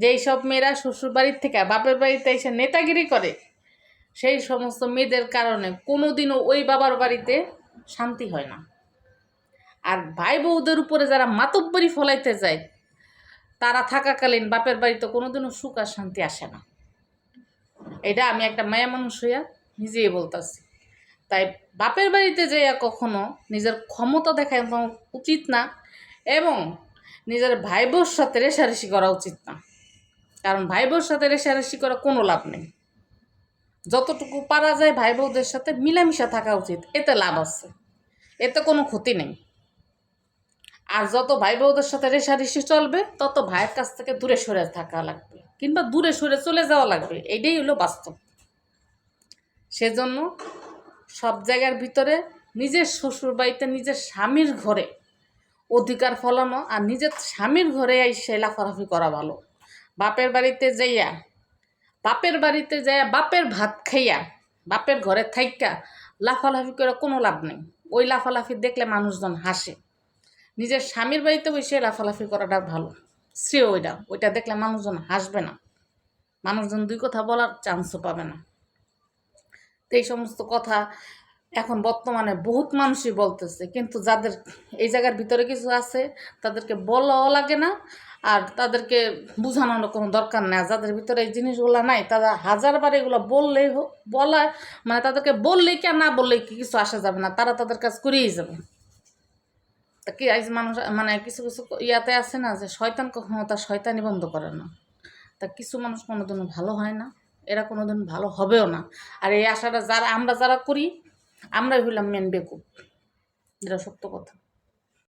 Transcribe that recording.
যেই সব মেয়েরা শ্বশুর বাড়ির থেকে বাপের বাড়িতে এসে নেতাগিরি করে, সেই সমস্ত মেয়েদের কারণে কোনোদিনও ওই বাবার বাড়িতে শান্তি হয় না। আর ভাই বউদের উপরে যারা মাতব্বরি ফলাইতে যায়, তারা থাকাকালীন বাপের বাড়িতে কোনোদিনও সুখ আর শান্তি আসে না। এটা আমি একটা মায়া মানুষ হইয়া নিজেই বলতাছি। তাই বাপের বাড়িতে যাইয়া কখনো নিজের ক্ষমতা দেখানো উচিত না, এবং নিজের ভাই বোর সাথে রেশারেশি করা উচিত না। কারণ ভাই বোর সাথে রেশারেশি করা কোনো লাভ নেই। যতটুকু পারা যায় ভাই বউদের সাথে মিলামিশা থাকা উচিত, এতে লাভ আছে, এতে কোনো ক্ষতি নেই। আর যত ভাই বউদের সাথে রেশারেশি চলবে, তত ভাইয়ের কাছ থেকে দূরে সরে থাকা লাগবে, কিংবা দূরে সরে চলে যাওয়া লাগবে, এটাই হলো বাস্তব। সেজন্য সব জায়গার ভিতরে নিজের শ্বশুর বাড়িতে নিজের স্বামীর ঘরে অধিকার ফলানো আর নিজের স্বামীর ঘরে এসে লাফালাফি করা ভালো। বাপের বাড়িতে যাইয়া, বাপের বাড়িতে যাইয়া বাপের ভাত খাইয়া, বাপের ঘরে থাইকা লাফালাফি করে কোনো লাভ নেই। ওই লাফালাফি দেখলে মানুষজন হাসে। নিজের স্বামীর বাড়িতে বসে লাফালাফি করাটা ভালো। শ্রেয় ওইটা। ওইটা দেখলে মানুষজন হাসবে না। মানুষজন দুই কথা বলার চান্সও পাবে না। তো এই সমস্ত কথা এখন বর্তমানে বহুত মানুষই বলতেছে, কিন্তু যাদের এই জায়গার ভিতরে কিছু আছে, তাদেরকে বলাও লাগে না আর তাদেরকে বোঝানোর কোনো দরকার নেই। যাদের ভিতরে এই জিনিসগুলো নাই, তারা হাজারবার এগুলো বললেই হোক বলা মানে তাদেরকে বললেই কি না বললেই কি কিছু আসা যাবে না, তারা তাদের কাজ করেই যাবে। তা কি আজ মানুষ মানে কিছু কিছু ইয়াতে আছে না যে শয়তান কখনো তার শয়তানি বন্ধ করে না। তা কিছু মানুষ কোনোদিনও ভালো হয় না, এরা কোনোদিন ভালো হবেও না। আর এই আশাটা যারা, আমরা যারা করি আমরাই হইলাম মেন বেকুব। এটা সত্য কথা।